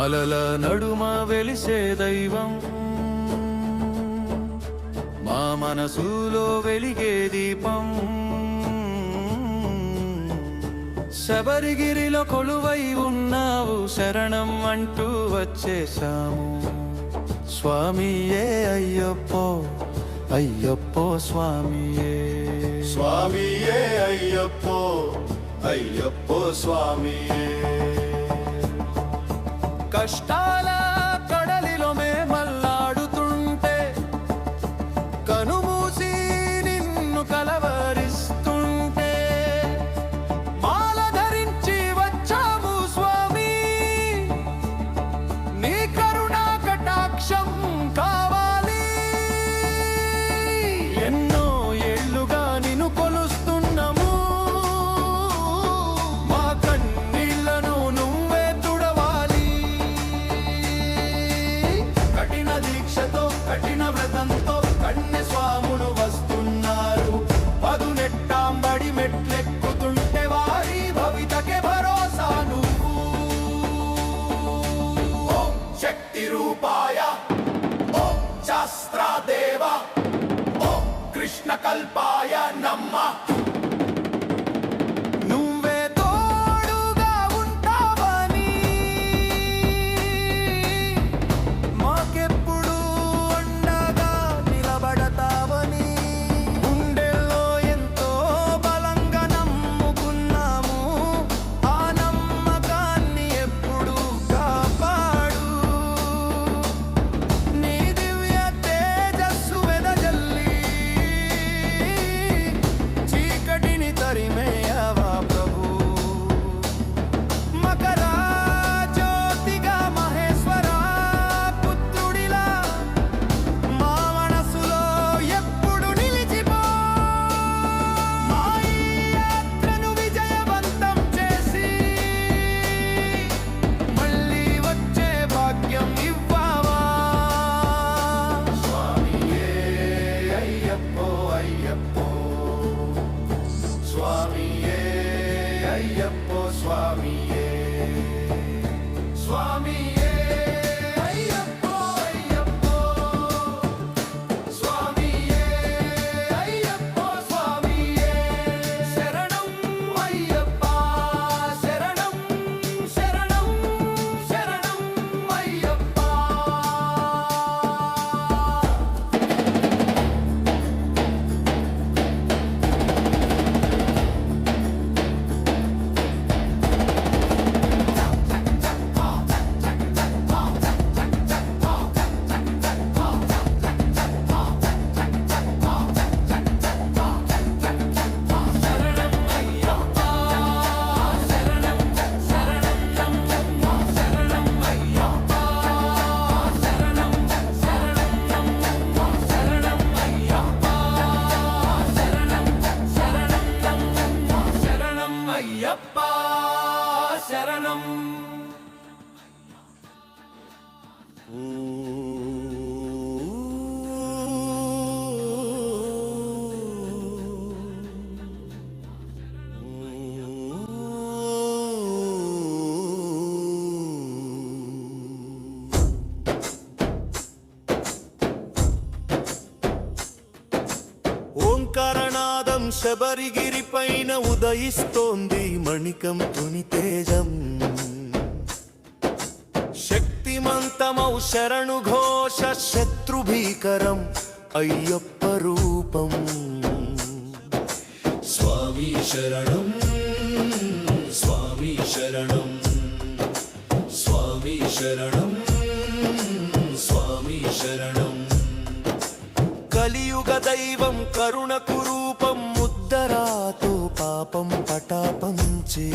మలల నడుమ వెలిసే దైవం. మా మనసులో వెలిగే దీపం. శబరిగిరిలో కొలువై ఉన్నావు శరణం అంటూ వచ్చేశాము. స్వామియే అయ్యప్పో అయ్యప్పో స్వామియే. స్వామియే అయ్యప్పో అయ్యప్పో స్వామియే. కష్టాల శబరిగిరి పైన ఉదయిస్తోంది మణికంతుని తేజం. శక్తిమంతమౌ శరణు ఘోష శత్రుభీకరం అయ్యప్ప రూపం. స్వామి శరణం స్వామి శరణం స్వామి శరణం స్వామి శరణం. కలియుగ దైవం కరుణకు రూపం. ముద్దరాతో పాపం పటాపంచి.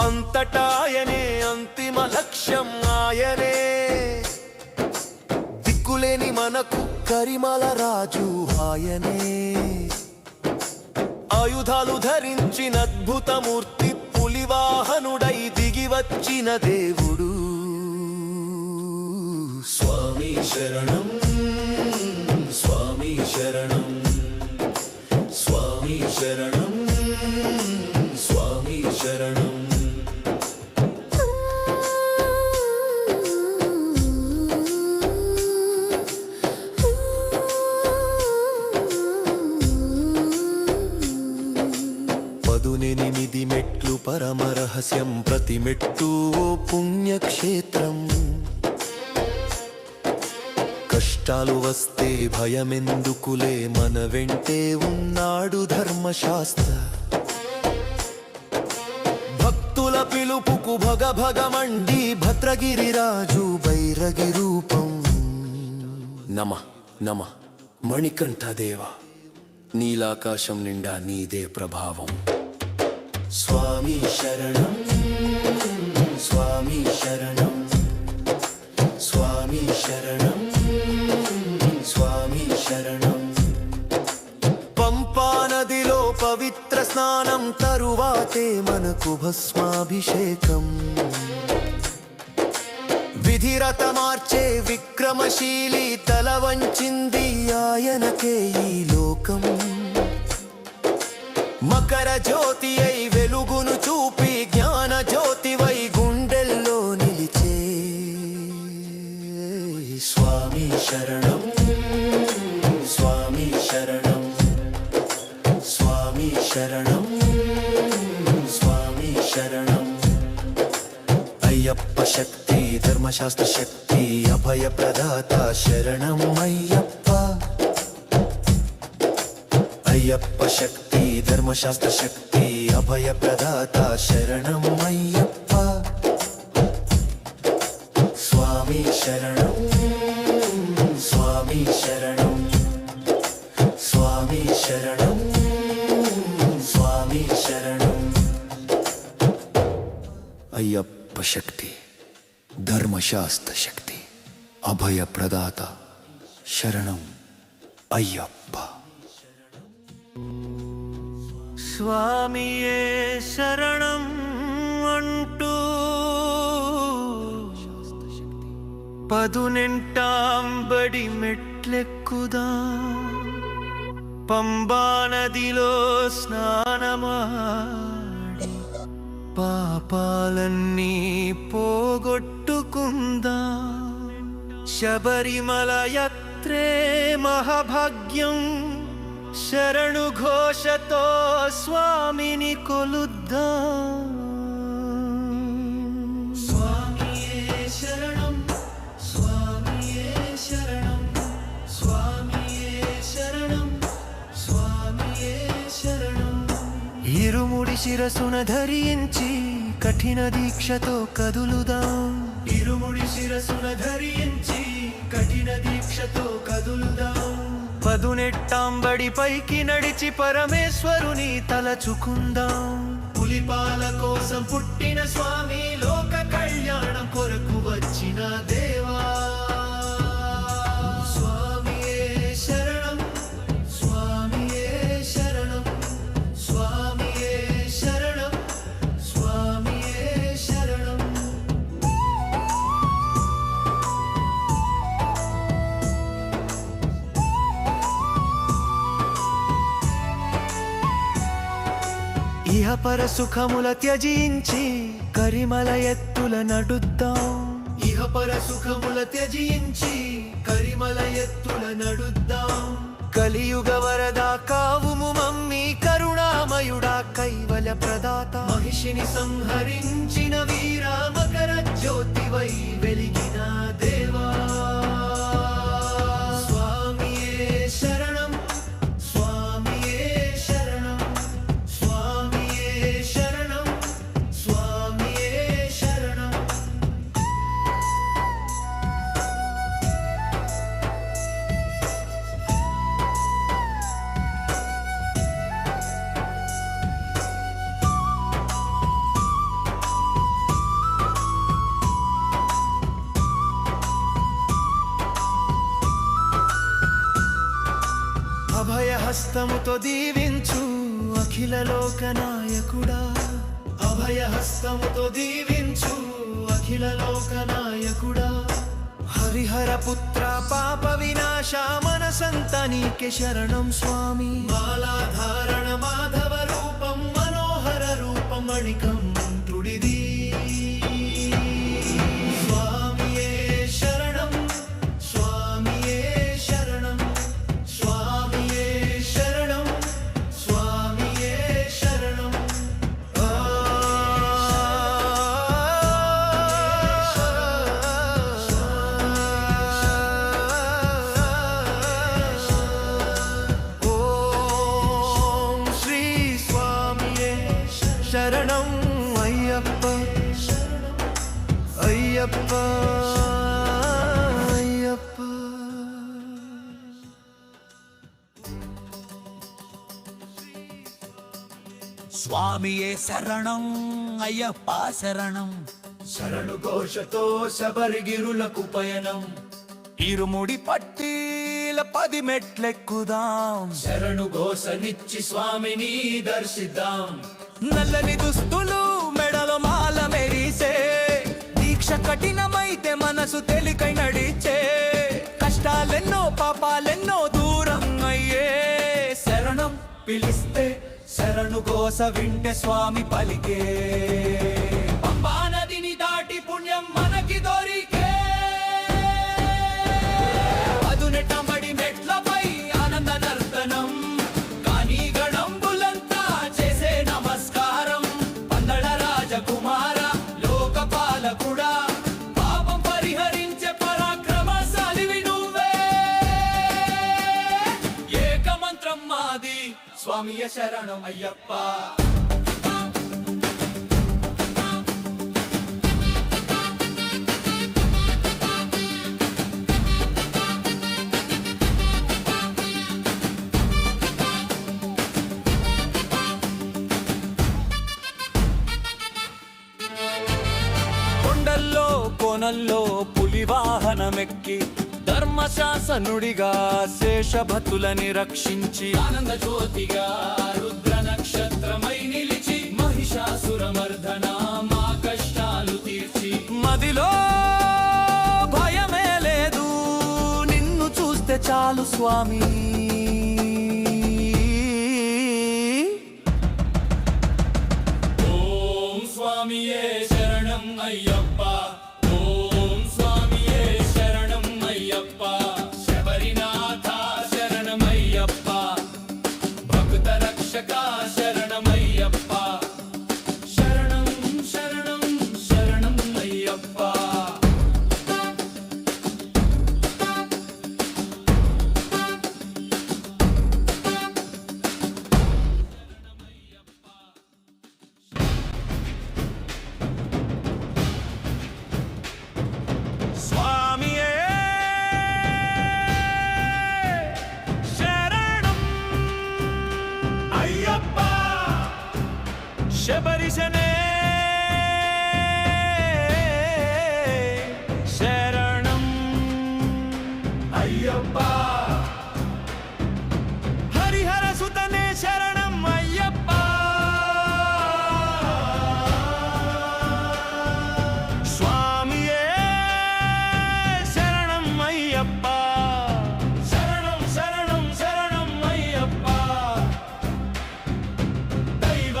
అంతటాయనే అంతిమ లక్ష్యం ఆయనే. దిక్కులేని మనకు కరిమల రాజు ఆయనే. ఆయుధాలు ధరించిన అద్భుతమూర్తి పులివాహనుడై దిగి వచ్చిన దేవుడు. స్వామి శరణం. మెట్టు ఓ పుణ్యక్షేత్రం. కష్టాలు వస్తే భయమెందుకులే మన వెంటే ఉన్నాడు ధర్మశాస్త్ర. భక్తుల పిలుపుకు భగ భగమండి భద్రగిరి రాజు బైరగి రూపం. నమ నమ మణికంఠ దేవ నీలాకాశం నిండా నీదే ప్రభావం. స్వామి శరణం. స్వామి శరణం. స్వామి శరణం. స్వామి శరణం. పంపా నదిలో పవిత్ర స్నానం తరువాతే మనకు భస్మాభిషేకం. విధిరత మార్చే విక్రమశీలి తల వంచింది ఆయనకే ఈ లోకం. మకర జ్యోతి అయి శరణం. స్వామి శరణం. అయ్యప్ప శక్తి ధర్మశాస్త్ర శక్తి అభయ ప్రదాత శరణం అయ్యప్ప. అయ్యప్ప శక్తి ధర్మశాస్త్ర శక్తి అభయ ప్రదాత శరణం అయ్యప్ప. స్వామి శరణం. అయ్యప్ప శక్తి ధర్మశాస్త్ర శక్తి అభయ ప్రదాత శరణం అయ్యప్ప స్వామియే శరణం అంటూ పదునెంటాంబడి మెట్లెక్కుదా పంబా నదిలో స్నానమా పాపాలన్నీ పోగొట్టుకుందా. శబరిమల యాత్రే మహాభాగ్యం. శరణు ఘోషతో స్వామిని కొలుద్దా. ఇరుముడి శిరసున ధరించి కఠిన దీక్షతో కదులుదాం. ఇరుముడి శిరసున ధరించి కఠిన దీక్షతో కదులుదాం. పదునెట్టాంబడి పైకి నడిచి పరమేశ్వరుని తలచుకుందాం. పులిపాల కోసం పుట్టిన స్వామి లోక కళ్యాణం కొరకు పర సుఖముల త్యజించి కరిమల ఎత్తుల నడుద్దాం. ఇహ పర సుఖముల త్యజించి కరిమల ఎత్తుల నడుద్దాం. కలియుగ వరదా కావుము మమ్మీ కరుణామయుడా కైవల ప్రదాత. మహిషిని సంహరించిన వీరా మకర జ్యోతివై వెలిగిన దేవా. అభయహస్తముతో దీవించు అఖిల లోక నాయకుడా. అభయహస్తముతో దీవించు అఖిల లోక నాయకుడా. హరిహర పుత్ర పాప వినాశ మనసంత నీకే శరణం స్వామి. మాలాధారణ మాధవ రూపం మనోహర రూపం మణికం తుడిది స్వామియే శరణం అయ్యప్ప శరణం. శరణు ఘోషతో శబరిగిరులకు పయనం. ఇరుముడి పట్టీల పది మెట్లెక్కుదాం. శరణు ఘోషనిచ్చి స్వామిని దర్శిద్దాం. నల్లని దుస్తులు మెడలో మాల మెరిసే. దీక్ష కఠినమైతే మనసు తేలికై నడిచే. కష్టాలెన్నో పాపాలెన్నో శరణు గోస వింటే స్వామి పలికే. పంబా నదిని దాటి పుణ్యం మనకి దొరికే. స్వామియ శరణం అయ్యప్ప ధర్మశాసనుడిగా శేషభతులని రక్షించి ఆనంద జ్యోతిగా రుద్ర నక్షత్రమై నిలిచి మహిషాసురమర్దన మా కష్టాలు తీర్చి. మదిలో భయమే లేదు. నిన్ను చూస్తే చాలు స్వామి.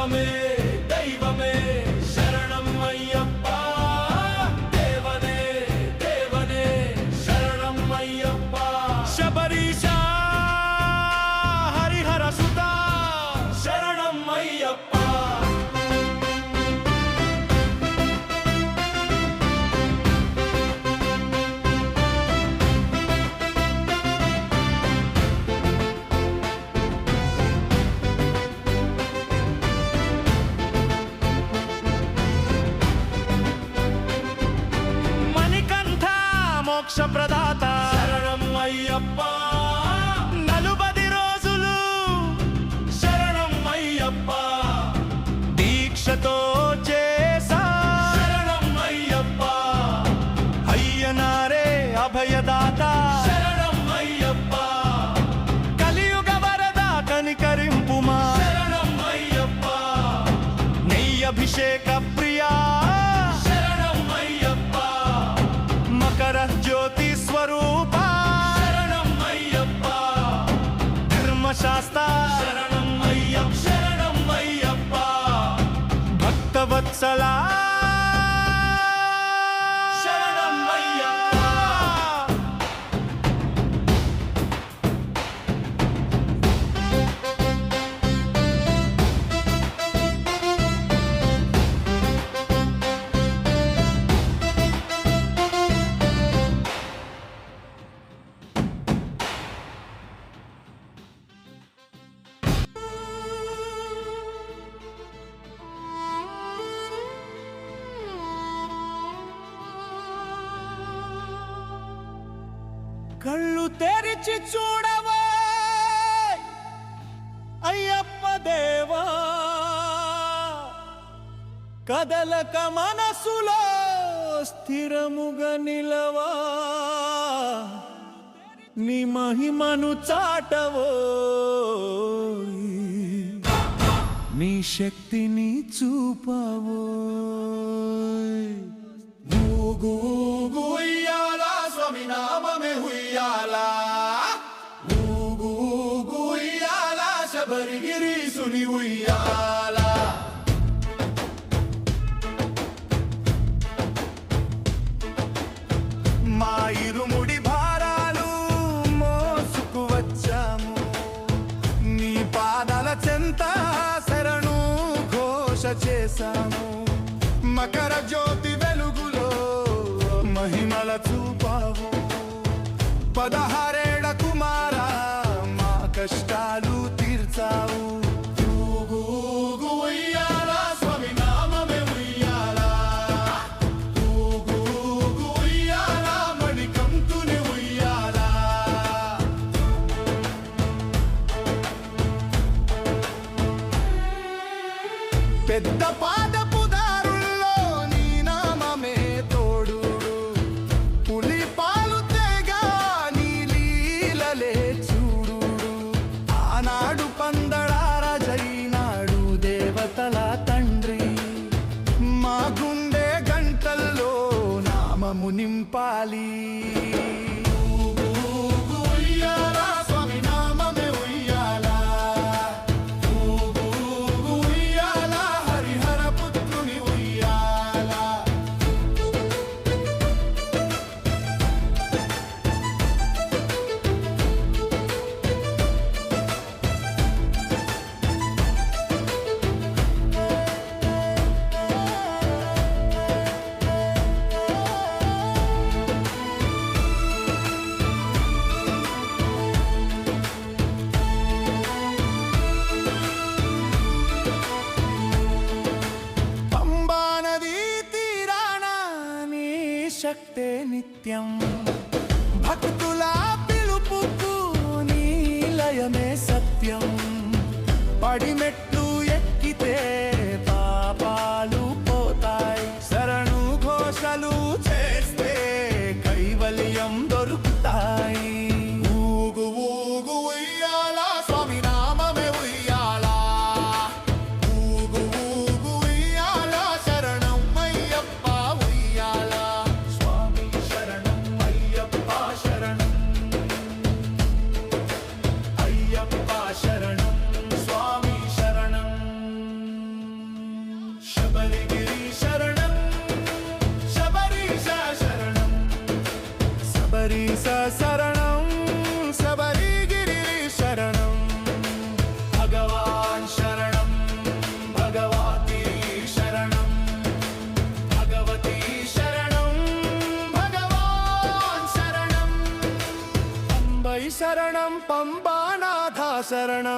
Amen. продам. salam. తెరచి చూడవా. అయ్యప్ప దేవా కదలక మనసులో స్థిరముగా నిలవా. నీ మహిమను చాటవో. నీ శక్తిని చూపవో. భూగూ uma cara de Bali. సత్యం పడిమెట్లు ఎక్కితే ശരണം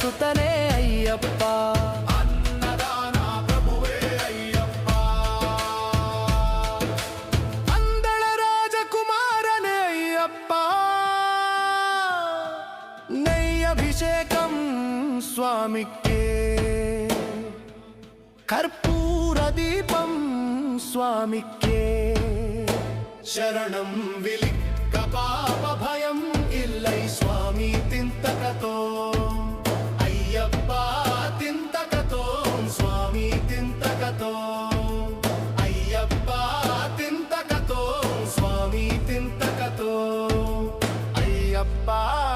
ಸುತನೇ ಅಯ್ಯಪ್ಪ. ಅಂದಳ ರಾಜಕುಮಾರನೇ ಅಯ್ಯಪ್ಪ. ನೈಯಭಿಷೇಕಂ ಸ್ವಾಮಿಕ್ಕೆ. ಕರ್ಪೂರ ದೀಪಂ ಸ್ವಾಮಿಕ್ಕೆ. ಶರಣಂ ವಿಲಿ ಕಪಾಪ ಭಯಂ ಇಲ್ಲೈ ಸ್ವಾಮಿ ತಿಂತಕತೋ. Bye.